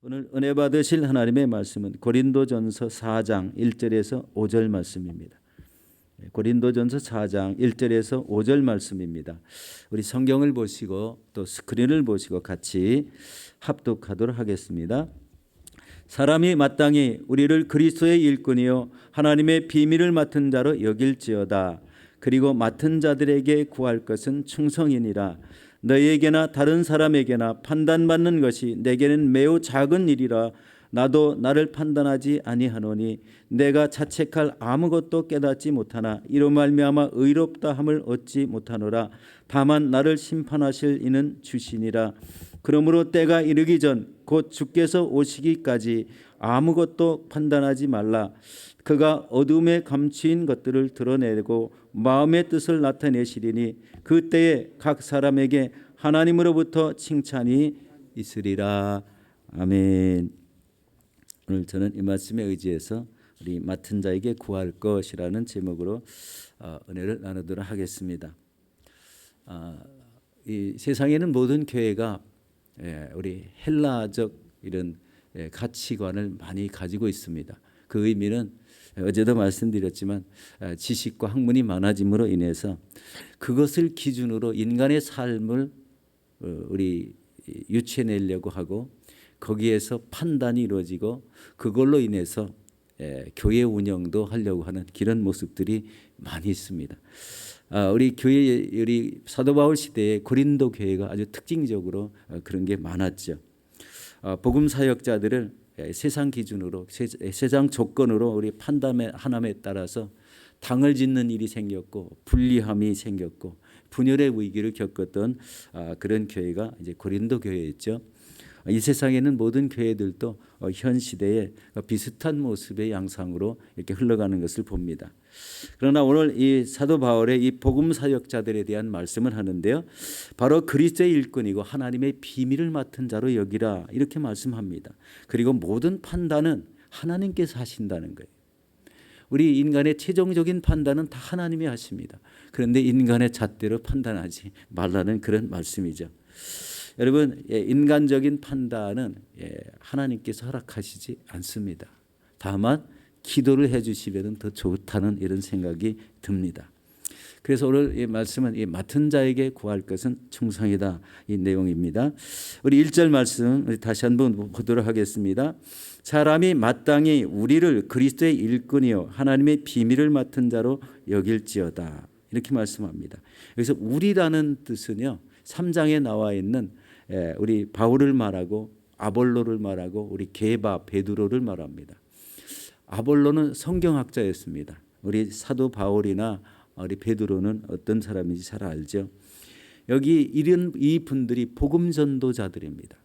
오늘 은혜 받으실 하나님의 말씀은 고린도전서 4장 1절에서 5절 말씀입니다. 예, 고린도전서 4장 1절에서 5절 말씀입니다. 우리 성경을 보시고 또 스크린을 보시고 같이 합독하도록 하겠습니다. 사람이 마땅히 우리를 그리스도의 일꾼이요 하나님의 비밀을 맡은 자로 여길지어다. 그리고 맡은 자들에게 구할 것은 충성이니라. 너희에게나 다른 사람에게나 판단받는 것이 내게는 매우 작은 일이라 나도 나를 판단하지 아니하노니 내가 자책할 아무것도 깨닫지 못하나 이로 말미암아 의롭다 함을 얻지 못하노라. 다만 나를 심판하실 이는 주시니라. 그러므로 때가 이르기 전 곧 주께서 오시기까지 아무것도 판단하지 말라 그가 어둠에 감추인 것들을 드러내고 마음의 뜻을 나타내시리니 그때에 각 사람에게 하나님으로부터 칭찬이 있으리라. 아멘. 오늘 저는 이 말씀에 의지해서 우리 맡은 자에게 구할 것이라는 제목으로 어, 은혜를 나누도록 하겠습니다. 아, 이 세상에는 모든 교회가 예, 우리 헬라적 이런 예, 가치관을 많이 가지고 있습니다. 그 의미는 어제도 말씀드렸지만 아, 지식과 학문이 많아짐으로 인해서 그것을 기준으로 인간의 삶을 어, 우리 유치해내려고 하고 거기에서 판단이 이루어지고 그걸로 인해서 예, 교회 운영도 하려고 하는 그런 모습들이 많이 있습니다. 아, 우리 교회 우리 사도 바울 시대에 고린도 교회가 아주 특징적으로 어, 그런 게 많았죠. 아, 복음 사역자들을 예, 세상 기준으로 세, 세상 조건으로 우리 판단의 하나에 따라서 당을 짓는 일이 생겼고 불리함이 생겼고 분열의 위기를 겪었던 아, 그런 교회가 이제 고린도 교회였죠. 이 세상에는 모든 교회들도 어, 현 시대에 비슷한 모습의 양상으로 이렇게 흘러가는 것을 봅니다. 그러나 오늘 이 사도 바울의 이 복음 사역자들에 대한 말씀을 하는데요. 바로 그리스도의 일꾼이고 하나님의 비밀을 맡은 자로 여기라 이렇게 말씀합니다. 그리고 모든 판단은 하나님께서 하신다는 거예요. 우리 인간의 최종적인 판단은 다 하나님이 하십니다. 그런데 인간의 잣대로 판단하지 말라는 그런 말씀이죠. 여러분 예, 인간적인 판단은 예, 하나님께서 허락하시지 않습니다. 다만 기도를 해 주시면 더 좋다는 이런 생각이 듭니다. 그래서 오늘 이 말씀은 이 맡은 자에게 구할 것은 충성이다 이 내용입니다. 우리 1절 말씀 다시 한번 보도록 하겠습니다. 사람이 마땅히 우리를 그리스도의 일꾼이요 하나님의 비밀을 맡은 자로 여길지어다 이렇게 말씀합니다. 여기서 우리라는 뜻은요 3장에 나와 있는 예, 우리 바울을 말하고 아볼로를 말하고 우리 게바 베드로를 말합니다. 아볼로는 성경학자였습니다. 우리 사도 바울이나 우리 베드로는 어떤 사람인지 잘 알죠. 여기 이런 이 분들이 복음 전도자들입니다.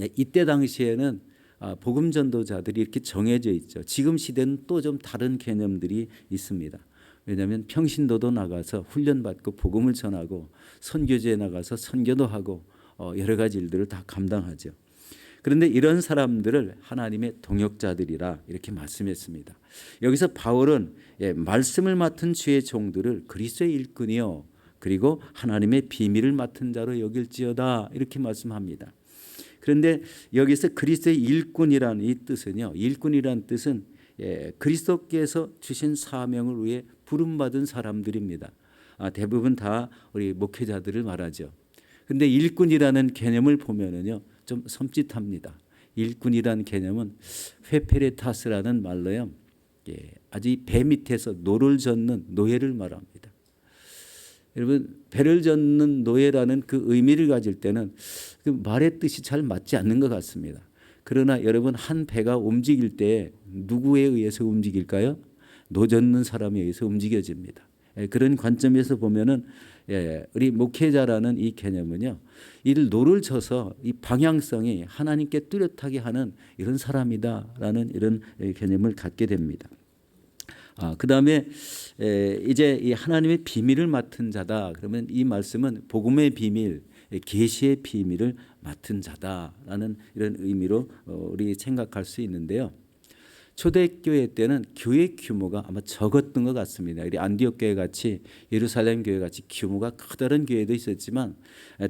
예, 이때 당시에는 아, 복음 전도자들이 이렇게 정해져 있죠. 지금 시대는 또 좀 다른 개념들이 있습니다. 왜냐하면 평신도도 나가서 훈련받고 복음을 전하고 선교지에 나가서 선교도 하고 어, 여러 가지 일들을 다 감당하죠. 그런데 이런 사람들을 하나님의 동역자들이라 이렇게 말씀했습니다. 여기서 바울은 예, 말씀을 맡은 주의 종들을 그리스도의 일꾼이요 그리고 하나님의 비밀을 맡은 자로 여길지어다 이렇게 말씀합니다. 그런데 여기서 그리스도의 일꾼이라는 이 뜻은요. 일꾼이라는 뜻은 예, 그리스도께서 주신 사명을 위해 부름받은 사람들입니다. 아, 대부분 다 우리 목회자들을 말하죠. 근데 일꾼이라는 개념을 보면은요. 좀 섬찟합니다. 일꾼이라는 개념은 회페레타스라는 말로요. 예, 아주 배 밑에서 노를 젓는 노예를 말합니다. 여러분 배를 젓는 노예라는 그 의미를 가질 때는 그 말의 뜻이 잘 맞지 않는 것 같습니다. 그러나 여러분 한 배가 움직일 때 누구에 의해서 움직일까요? 노젓는 사람에 의해서 움직여집니다. 예, 그런 관점에서 보면은 예, 우리 목회자라는 이 개념은요, 이를 노를 쳐서 이 방향성이 하나님께 뚜렷하게 하는 이런 사람이다라는 이런 개념을 갖게 됩니다. 아, 그 다음에 이제 이 하나님의 비밀을 맡은 자다. 그러면 이 말씀은 복음의 비밀, 계시의 비밀을 맡은 자다라는 이런 의미로 어, 우리 생각할 수 있는데요. 초대교회 때는 교회 규모가 아마 적었던 것 같습니다. 우리 안디옥 교회 같이 예루살렘 교회 같이 규모가 커다란 교회도 있었지만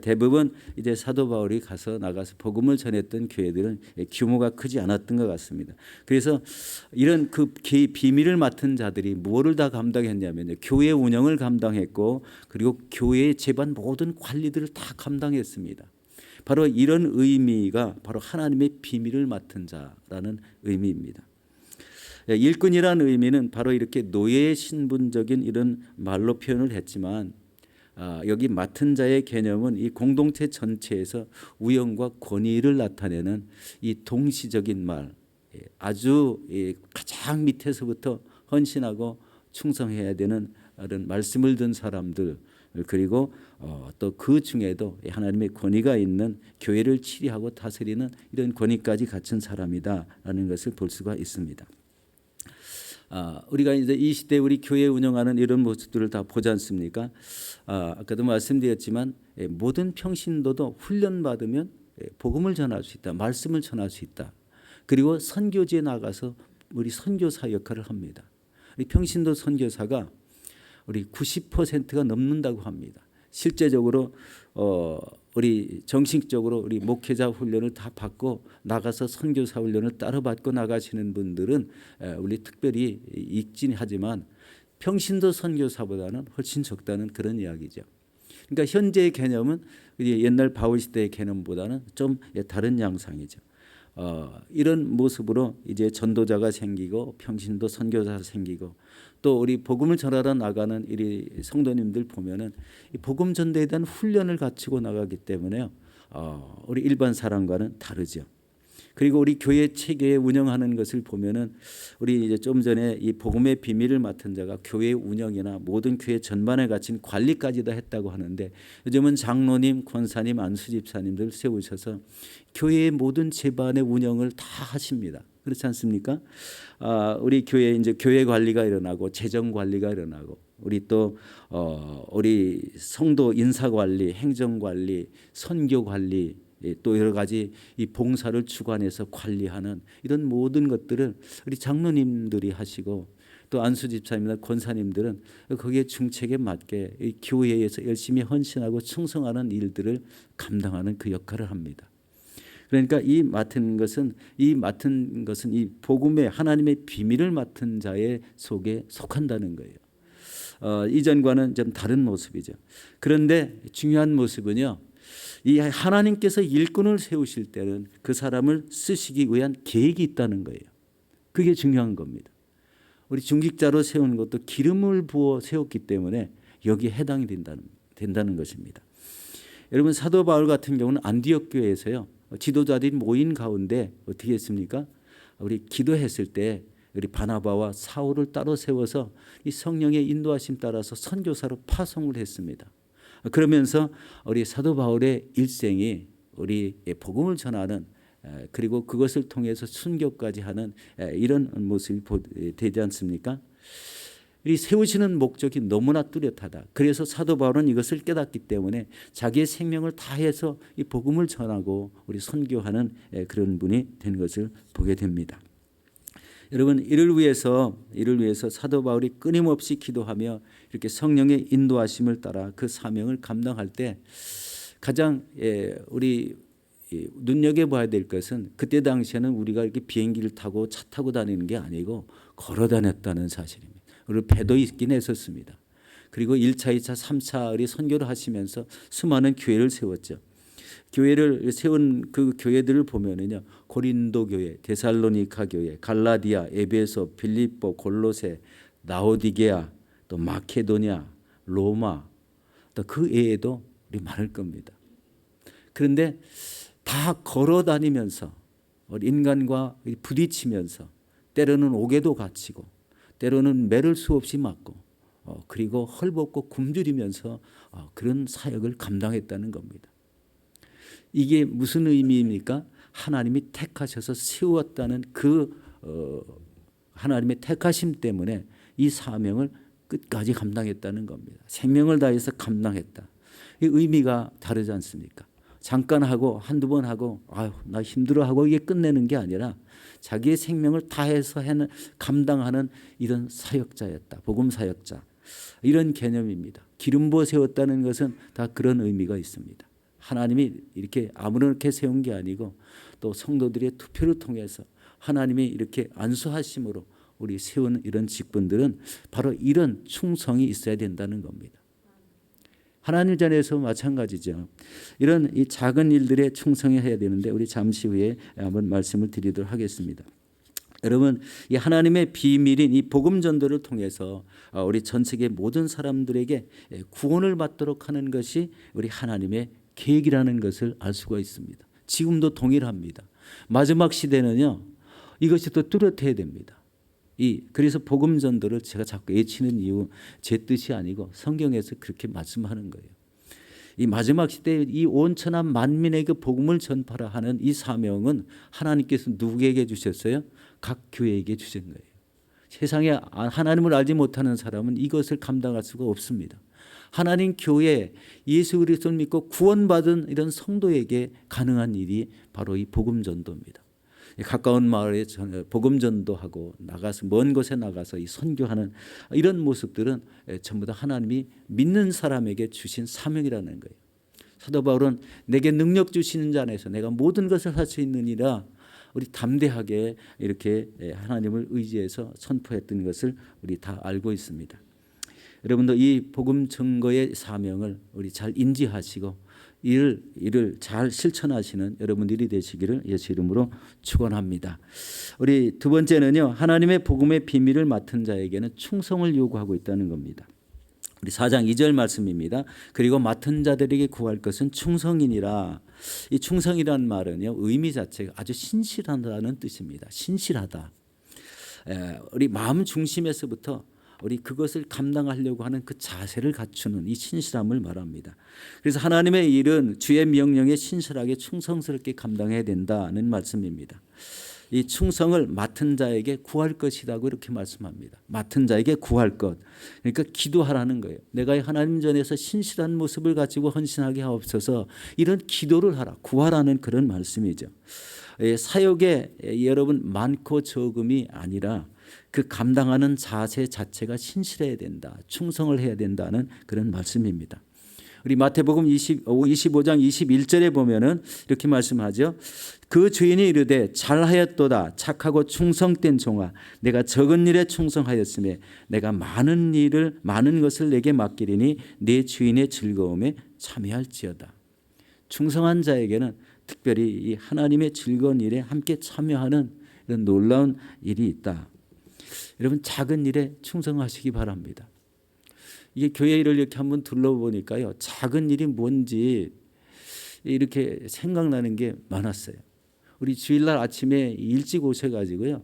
대부분 이제 사도 바울이 가서 나가서 복음을 전했던 교회들은 규모가 크지 않았던 것 같습니다. 그래서 이런 그 기- 비밀을 맡은 자들이 무엇을 다 감당했냐면요. 교회 운영을 감당했고 그리고 교회의 재반 모든 관리들을 다 감당했습니다. 바로 이런 의미가 바로 하나님의 비밀을 맡은 자라는 의미입니다. 예, 일꾼이라는 의미는 바로 이렇게 노예의 신분적인 이런 말로 표현을 했지만 아, 여기 맡은 자의 개념은 이 공동체 전체에서 우영과 권위를 나타내는 이 동시적인 말, 예, 아주 이 가장 밑에서부터 헌신하고 충성해야 되는 그런 말씀을 든 사람들 그리고 어, 또그 중에도 하나님의 권위가 있는 교회를 치리하고 다스리는 이런 권위까지 갖춘 사람이다라는 것을 볼 수가 있습니다. 아, 우리가 이제 이 시대 우리 교회 운영하는 이런 모습들을 다 보지 않습니까? 아, 아까도 말씀드렸지만 예, 모든 평신도도 훈련 받으면 예, 복음을 전할 수 있다, 말씀을 전할 수 있다. 그리고 선교지에 나가서 우리 선교사 역할을 합니다. 우리 평신도 선교사가 우리 90%가 넘는다고 합니다. 실제적으로 어 우리 정식적으로 우리 목회자 훈련을 다 받고 나가서 선교사 훈련을 따로 받고 나가시는 분들은 에, 우리 특별히 익진하지만 평신도 선교사보다는 훨씬 적다는 그런 이야기죠. 그러니까 현재의 개념은 옛날 바울 시대의 개념보다는 좀 예, 다른 양상이죠. 어, 이런 모습으로 이제 전도자가 생기고 평신도 선교사가 생기고 또 우리 복음을 전하러 나가는 이 성도님들 보면은 이 복음 전도에 대한 훈련을 갖추고 나가기 때문에요. 어, 우리 일반 사람과는 다르죠. 그리고 우리 교회 체계 운영하는 것을 보면은 우리 이제 좀 전에 이 복음의 비밀을 맡은 자가 교회 운영이나 모든 교회 전반에 갖춘 관리까지도 했다고 하는데 요즘은 장로님, 권사님, 안수집사님들 세우셔서 교회의 모든 재반의 운영을 다 하십니다. 그렇지 않습니까? 아, 우리 교회 이제 교회 관리가 일어나고 재정 관리가 일어나고 우리 또 어, 우리 성도 인사 관리, 행정 관리, 선교 관리 예, 또 여러 가지 이 봉사를 주관해서 관리하는 이런 모든 것들을 우리 장로님들이 하시고 또 안수 집사님이나 권사님들은 거기에 중책에 맞게 이 교회에서 열심히 헌신하고 충성하는 일들을 감당하는 그 역할을 합니다. 그러니까 이 맡은 것은 이 맡은 것은 이 복음의 하나님의 비밀을 맡은 자의 속에 속한다는 거예요. 어, 이전과는 좀 다른 모습이죠. 그런데 중요한 모습은요. 이 하나님께서 일꾼을 세우실 때는 그 사람을 쓰시기 위한 계획이 있다는 거예요. 그게 중요한 겁니다. 우리 중직자로 세우는 것도 기름을 부어 세웠기 때문에 여기에 해당이 된다는, 된다는 것입니다. 여러분 사도 바울 같은 경우는 안디옥 교회에서요 지도자들이 모인 가운데 어떻게 했습니까? 우리 기도했을 때 우리 바나바와 사울을 따로 세워서 이 성령의 인도하심 따라서 선교사로 파송을 했습니다. 그러면서 우리 사도 바울의 일생이 우리 복음을 전하는 에, 그리고 그것을 통해서 순교까지 하는 에, 이런 모습이 보- 되지 않습니까? 이 세우시는 목적이 너무나 뚜렷하다. 그래서 사도 바울은 이것을 깨닫기 때문에 자기의 생명을 다해서 이 복음을 전하고 우리 선교하는 에, 그런 분이 된 것을 보게 됩니다. 여러분 이를 위해서 이를 위해서 사도 바울이 끊임없이 기도하며 이렇게 성령의 인도하심을 따라 그 사명을 감당할 때 가장 예, 우리 이 눈여겨 봐야 될 것은 그때 당시에는 우리가 이렇게 비행기를 타고 차 타고 다니는 게 아니고 걸어 다녔다는 사실입니다. 그리고 배도 있긴 했었습니다. 그리고 1차, 2차, 3차 의 선교를 하시면서 수많은 교회를 세웠죠. 교회를 세운 그 교회들을 보면은요 고린도 교회, 데살로니카 교회, 갈라디아, 에베소, 빌립보, 골로새, 나오디게아, 또 마케도니아, 로마, 또 그 외에도 우리 많을 겁니다. 그런데 다 걸어 다니면서 인간과 부딪히면서 때로는 옥에도 갇히고 때로는 매를 수 없이 맞고 어, 그리고 헐벗고 굶주리면서 어, 그런 사역을 감당했다는 겁니다. 이게 무슨 의미입니까? 하나님이 택하셔서 세웠다는 그 어, 하나님의 택하심 때문에 이 사명을 끝까지 감당했다는 겁니다. 생명을 다해서 감당했다. 이 의미가 다르지 않습니까? 잠깐 하고 한두 번 하고 아유 나 힘들어 하고 이게 끝내는 게 아니라 자기의 생명을 다해서 해는 감당하는 이런 사역자였다. 복음 사역자. 이런 개념입니다. 기름 부어 세웠다는 것은 다 그런 의미가 있습니다. 하나님이 이렇게 아무렇게 세운 게 아니고 또 성도들의 투표를 통해서 하나님이 이렇게 안수하심으로 우리 세운 이런 직분들은 바로 이런 충성이 있어야 된다는 겁니다. 하나님 전에서 마찬가지죠. 이런 이 작은 일들에 충성해야 되는데 우리 잠시 후에 한번 말씀을 드리도록 하겠습니다. 여러분, 이 하나님의 비밀인 이 복음 전도를 통해서 어, 우리 전 세계 모든 사람들에게 구원을 받도록 하는 것이 우리 하나님의 계획이라는 것을 알 수가 있습니다. 지금도 동일합니다. 마지막 시대는요, 이것이 또 뚜렷해야 됩니다. 이 그래서 복음 전도를 제가 자꾸 외치는 이유 제 뜻이 아니고 성경에서 그렇게 말씀하는 거예요. 이 마지막 시대에 이 온천한 만민에게 복음을 전파라 하는 이 사명은 하나님께서 누구에게 주셨어요? 각 교회에게 주신 거예요. 세상에 하나님을 알지 못하는 사람은 이것을 감당할 수가 없습니다. 하나님 교회 예수 그리스도를 믿고 구원받은 이런 성도에게 가능한 일이 바로 이 복음 전도입니다. 가까운 마을에 복음 전도하고 나가서 먼 곳에 나가서 이 선교하는 이런 모습들은 전부 다 하나님이 믿는 사람에게 주신 사명이라는 거예요. 사도 바울은 내게 능력 주시는 자 안에서 내가 모든 것을 할 수 있느니라 우리 담대하게 이렇게 하나님을 의지해서 선포했던 것을 우리 다 알고 있습니다. 여러분도 이 복음 증거의 사명을 우리 잘 인지하시고 이를 이를 잘 실천하시는 여러분들이 되시기를 예수 이름으로 축원합니다. 우리 두 번째는요. 하나님의 복음의 비밀을 맡은 자에게는 충성을 요구하고 있다는 겁니다. 우리 4장 2절 말씀입니다. 그리고 맡은 자들에게 구할 것은 충성이니라. 이 충성이라는 말은요. 의미 자체가 아주 신실하다는 뜻입니다. 신실하다. 우리 마음 중심에서부터 우리 그것을 감당하려고 하는 그 자세를 갖추는 이 신실함을 말합니다. 그래서 하나님의 일은 주의 명령에 신실하게 충성스럽게 감당해야 된다는 말씀입니다. 이 충성을 맡은 자에게 구할 것이라고 이렇게 말씀합니다. 맡은 자에게 구할 것. 그러니까 기도하라는 거예요. 내가 하나님 전에서 신실한 모습을 가지고 헌신하게 하옵소서 이런 기도를 하라. 구하라는 그런 말씀이죠. 예, 사역에 여러분 많고 적음이 아니라 그 감당하는 자세 자체가 신실해야 된다. 충성을 해야 된다는 그런 말씀입니다. 우리 마태복음 20, 25장 21절에 보면은 이렇게 말씀하죠. 그 주인이 이르되 잘하였도다 착하고 충성된 종아 내가 적은 일에 충성하였음에 내가 많은 일을 많은 것을 내게 맡기리니 내 주인의 즐거움에 참여할지어다. 충성한 자에게는 특별히 이 하나님의 즐거운 일에 함께 참여하는 이런 놀라운 일이 있다. 여러분 작은 일에 충성하시기 바랍니다. 이게 교회 일을 이렇게 한번 둘러보니까요. 작은 일이 뭔지 이렇게 생각나는 게 많았어요. 우리 주일날 아침에 일찍 오셔가지고요.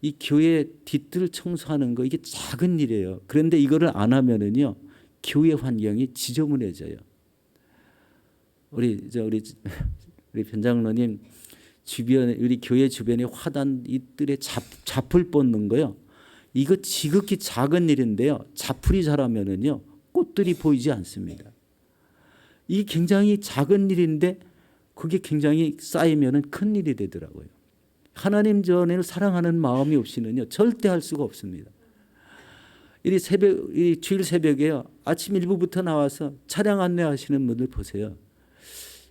이 교회 뒤뜰 청소하는 거 이게 작은 일이에요. 그런데 이거를 안 하면은요. 교회 환경이 지저분해져요. 우리 저 우리 우리 변장로님 주변에 우리 교회 주변에 화단 이들에 잡 잡을 뽑는 거요. 이거 지극히 작은 일인데요. 자풀이 자라면은요 꽃들이 보이지 않습니다. 이 굉장히 작은 일인데 그게 굉장히 쌓이면은 큰 일이 되더라고요. 하나님 전을 사랑하는 마음이 없이는요 절대 할 수가 없습니다. 이 새벽, 이 주일 새벽에요 아침 일부부터 나와서 차량 안내하시는 분들 보세요.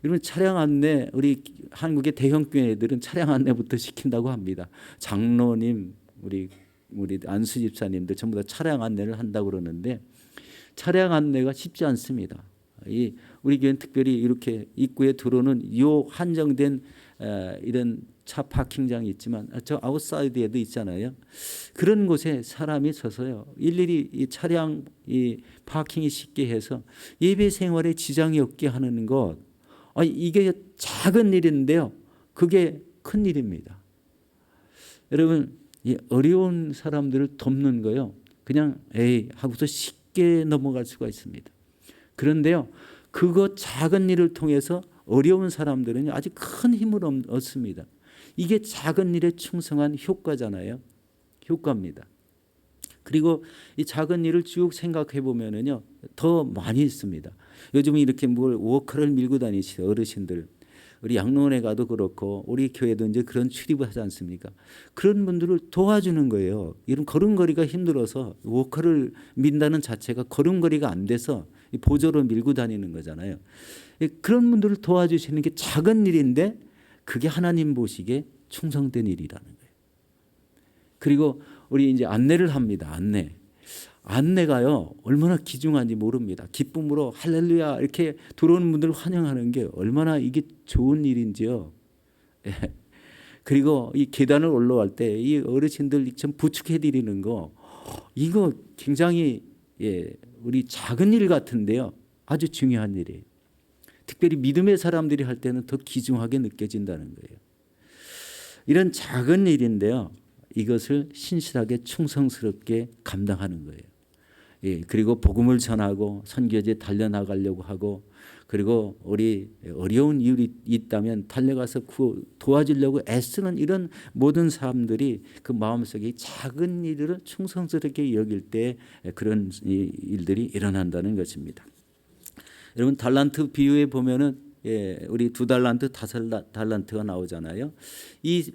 여러분 차량 안내 우리 한국의 대형 교회들은 차량 안내부터 시킨다고 합니다. 장로님 우리 우리 안수 집사님들 전부 다 차량 안내를 한다고 그러는데 차량 안내가 쉽지 않습니다. 이 우리 교회는 특별히 이렇게 입구에 들어오는 요 한정된 이런 차 파킹장이 있지만 저 아웃사이드에도 있잖아요. 그런 곳에 사람이 서서요. 일일이 이 차량 이 파킹이 쉽게 해서 예배 생활에 지장이 없게 하는 것. 아 이게 작은 일인데요. 그게 큰 일입니다. 여러분 이 어려운 사람들을 돕는 거요. 그냥 에이 하고서 쉽게 넘어갈 수가 있습니다. 그런데요. 그거 작은 일을 통해서 어려운 사람들은 아주 큰 힘을 얻습니다. 이게 작은 일에 충성한 효과잖아요. 효과입니다. 그리고 이 작은 일을 쭉 생각해 보면은요 더 많이 있습니다. 요즘 이렇게 뭘 워커를 밀고 다니시는 어르신들 우리 양로원에 가도 그렇고 우리 교회도 이제 그런 출입을 하지 않습니까? 그런 분들을 도와주는 거예요. 이런 걸음걸이가 힘들어서 워커를 민다는 자체가 걸음걸이가 안 돼서 이 보조로 밀고 다니는 거잖아요. 예, 그런 분들을 도와주시는 게 작은 일인데 그게 하나님 보시기에 충성된 일이라는 거예요. 그리고 우리 이제 안내를 합니다. 안내. 안내가요 얼마나 귀중한지 모릅니다. 기쁨으로 할렐루야 이렇게 들어오는 분들을 환영하는 게 얼마나 이게 좋은 일인지요. 예. 그리고 이 계단을 올라갈 때 이 어르신들 좀 부축해 드리는 거 이거 굉장히 예 우리 작은 일 같은데요 아주 중요한 일이에요. 특별히 믿음의 사람들이 할 때는 더 귀중하게 느껴진다는 거예요. 이런 작은 일인데요. 이것을 신실하게 충성스럽게 감당하는 거예요. 예, 그리고 복음을 전하고 선교제 달려나가려고 하고 그리고 우리 어려운 이율이 있다면 달려가서 구, 도와주려고 애쓰는 이런 모든 사람들이 그 마음속에 작은 일을 충성스럽게 여길 때 그런 일들이 일어난다는 것입니다. 여러분 달란트 비유에 보면은 예, 우리 두 달란트 다섯 달란트가 나오잖아요. 이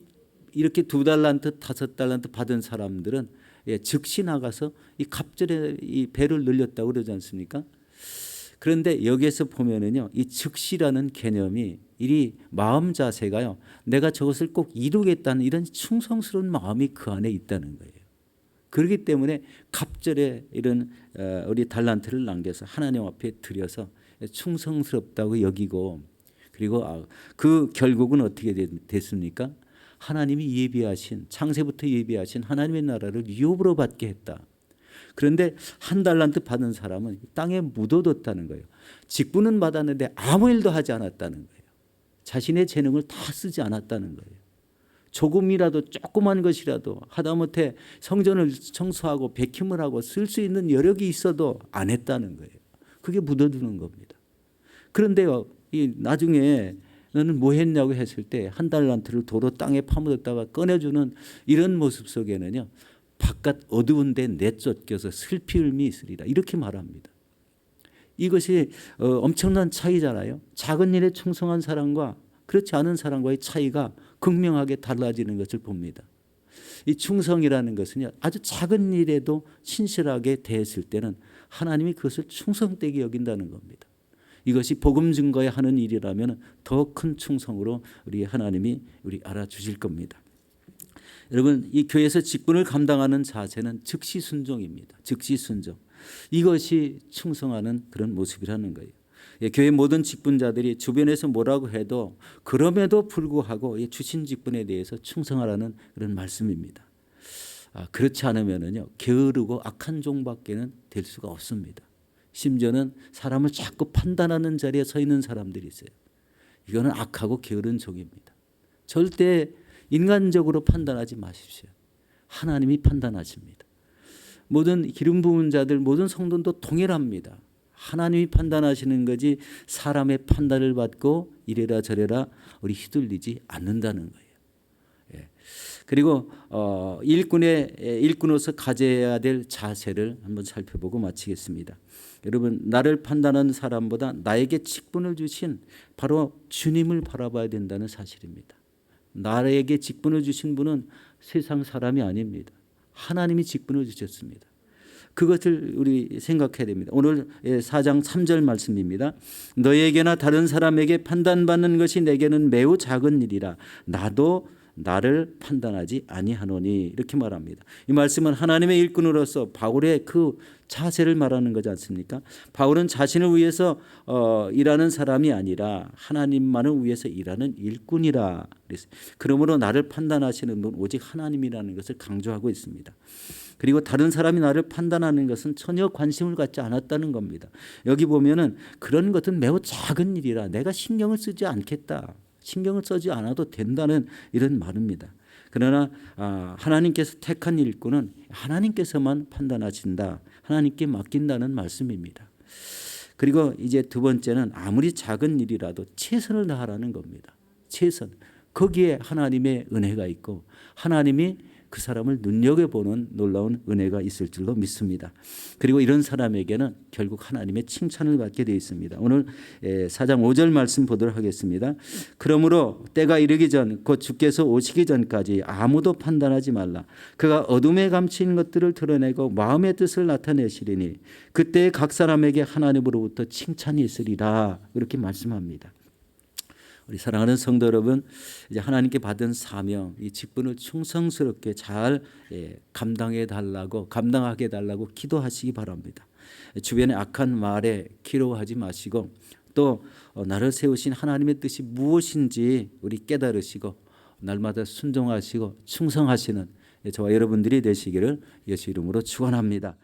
이렇게 두 달란트 다섯 달란트 받은 사람들은 예, 즉시 나가서 이 갑절에 이 배를 늘렸다고 그러지 않습니까? 그런데 여기에서 보면은요, 이 즉시라는 개념이 이 마음 자세가요, 내가 저것을 꼭 이루겠다는 이런 충성스러운 마음이 그 안에 있다는 거예요. 그렇기 때문에 갑절에 이런 어, 우리 달란트를 남겨서 하나님 앞에 드려서 충성스럽다고 여기고 그리고 아, 그 결국은 어떻게 됐습니까? 하나님이 예비하신 창세부터 예비하신 하나님의 나라를 유업으로 받게 했다. 그런데 한 달란트 받은 사람은 땅에 묻어뒀다는 거예요. 직분은 받았는데 아무 일도 하지 않았다는 거예요. 자신의 재능을 다 쓰지 않았다는 거예요. 조금이라도 조그만 것이라도 하다못해 성전을 청소하고 백힘을 하고 쓸 수 있는 여력이 있어도 안 했다는 거예요. 그게 묻어두는 겁니다. 그런데요, 이 나중에 너는 뭐 했냐고 했을 때 한 달란트를 도로 땅에 파묻었다가 꺼내주는 이런 모습 속에는요 바깥 어두운 데 내쫓겨서 슬피 울미 있으리라 이렇게 말합니다. 이것이 어, 엄청난 차이잖아요. 작은 일에 충성한 사람과 그렇지 않은 사람과의 차이가 극명하게 달라지는 것을 봅니다. 이 충성이라는 것은요 아주 작은 일에도 신실하게 대했을 때는 하나님이 그것을 충성되게 여긴다는 겁니다. 이것이 복음 증거에 하는 일이라면 더 큰 충성으로 우리 하나님이 우리 알아주실 겁니다. 여러분 이 교회에서 직분을 감당하는 자세는 즉시 순종입니다. 즉시 순종. 이것이 충성하는 그런 모습이라는 거예요. 예, 교회 모든 직분자들이 주변에서 뭐라고 해도 그럼에도 불구하고 주신 직분에 대해서 충성하라는 그런 말씀입니다. 아, 그렇지 않으면은요 게으르고 악한 종밖에는 될 수가 없습니다. 심지어는 사람을 자꾸 판단하는 자리에 서 있는 사람들이 있어요. 이거는 악하고 게으른 종입니다. 절대 인간적으로 판단하지 마십시오. 하나님이 판단하십니다. 모든 기름 부은 자들 모든 성도도 동일합니다. 하나님이 판단하시는 거지 사람의 판단을 받고 이래라 저래라 우리 휘둘리지 않는다는 거예요. 예. 그리고 어, 일꾼의 일꾼으로서 가져야 될 자세를 한번 살펴보고 마치겠습니다. 여러분 나를 판단하는 사람보다 나에게 직분을 주신 바로 주님을 바라봐야 된다는 사실입니다. 나에게 직분을 주신 분은 세상 사람이 아닙니다. 하나님이 직분을 주셨습니다. 그것을 우리 생각해야 됩니다. 오늘 4장 3절 말씀입니다. 너에게나 다른 사람에게 판단받는 것이 내게는 매우 작은 일이라 나도 나를 판단하지 아니하노니 이렇게 말합니다. 이 말씀은 하나님의 일꾼으로서 바울의 그 자세를 말하는 거지 않습니까? 바울은 자신을 위해서 어, 일하는 사람이 아니라 하나님만을 위해서 일하는 일꾼이라 그랬어요. 그러므로 나를 판단하시는 분 오직 하나님이라는 것을 강조하고 있습니다. 그리고 다른 사람이 나를 판단하는 것은 전혀 관심을 갖지 않았다는 겁니다. 여기 보면은 그런 것은 매우 작은 일이라 내가 신경을 쓰지 않겠다. 신경을 쓰지 않아도 된다는 이런 말입니다. 그러나 아, 하나님께서 택한 일꾼은 하나님께서만 판단하신다. 하나님께 맡긴다는 말씀입니다. 그리고 이제 두 번째는 아무리 작은 일이라도 최선을 다하라는 겁니다. 최선. 거기에 하나님의 은혜가 있고 하나님이 그 사람을 눈여겨보는 놀라운 은혜가 있을 줄로 믿습니다. 그리고 이런 사람에게는 결국 하나님의 칭찬을 받게 되어 있습니다. 오늘 4장 5절 말씀 보도록 하겠습니다. 그러므로 때가 이르기 전 곧 주께서 오시기 전까지 아무도 판단하지 말라. 그가 어둠에 감추인 것들을 드러내고 마음의 뜻을 나타내시리니 그때 각 사람에게 하나님으로부터 칭찬이 있으리라. 그렇게 말씀합니다. 우리 사랑하는 성도 여러분, 이제 하나님께 받은 사명, 이 직분을 충성스럽게 잘 예, 감당해 달라고 감당하게 달라고 기도하시기 바랍니다. 주변의 악한 말에 기로하지 마시고 또 어, 나를 세우신 하나님의 뜻이 무엇인지 우리 깨달으시고 날마다 순종하시고 충성하시는 저와 여러분들이 되시기를 예수 이름으로 축원합니다.